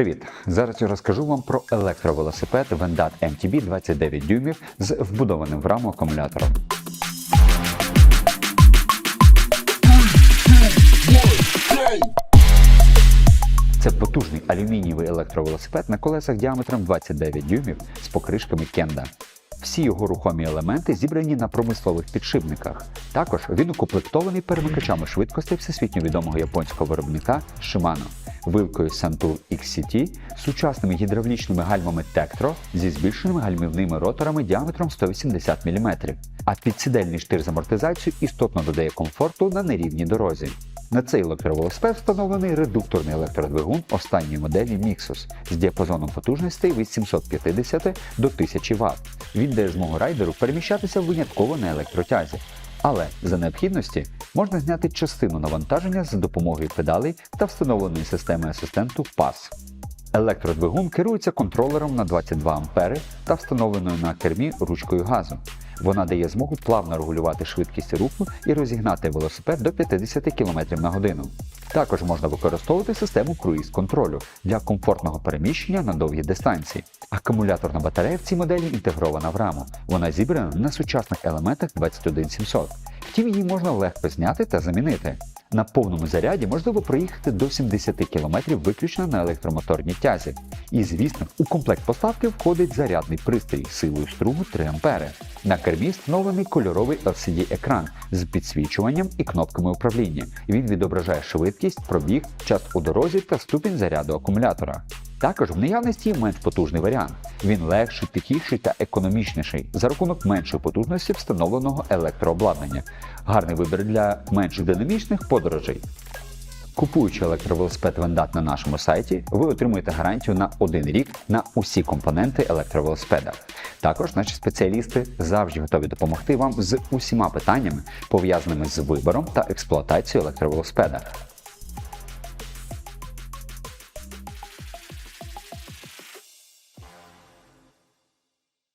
Привіт! Зараз я розкажу вам про електровелосипед Vendat MTB 29 дюймів з вбудованим в раму акумулятором. Це потужний алюмінієвий електровелосипед на колесах діаметром 29 дюймів з покришками Кенда. Всі його рухомі елементи зібрані на промислових підшипниках. Також він укомплектований перемикачами швидкостей всесвітньо відомого японського виробника Shimano, вилкою Santur XCT, сучасними гідравлічними гальмами Tektro зі збільшеними гальмівними роторами діаметром 180 мм, а підсидельний штир з амортизацією істотно додає комфорту на нерівній дорозі. На цей електровелосипед встановлений редукторний електродвигун останньої моделі Mixus з діапазоном потужностей від 750 до 1000 Вт. Він змогу райдеру переміщатися винятково на електротязі. Але за необхідності можна зняти частину навантаження за допомогою педалей та встановленої системи асистенту PAS. Електродвигун керується контролером на 22 А та встановленою на кермі ручкою газу. Вона дає змогу плавно регулювати швидкість руху і розігнати велосипед до 50 км на годину. Також можна використовувати систему круїз-контролю для комфортного переміщення на довгі дистанції. Акумуляторна батарея в цій моделі інтегрована в раму. Вона зібрана на сучасних елементах 21700. Втім, її можна легко зняти та замінити. На повному заряді можливо проїхати до 70 км виключно на електромоторній тязі. І, звісно, у комплект поставки входить зарядний пристрій силою струму 3 А. На кермі встановлений кольоровий LCD-екран з підсвічуванням і кнопками управління. Він відображає швидкість, пробіг, час у дорозі та ступінь заряду акумулятора. Також в наявності менш потужний варіант. Він легший, тихіший та економічніший за рахунок меншої потужності встановленого електрообладнання. Гарний вибір для менш динамічних подорожей. Купуючи електровелосипед Вендат на нашому сайті, ви отримуєте гарантію на один рік на усі компоненти електровелосипеда. Також наші спеціалісти завжди готові допомогти вам з усіма питаннями, пов'язаними з вибором та експлуатацією електровелосипеда.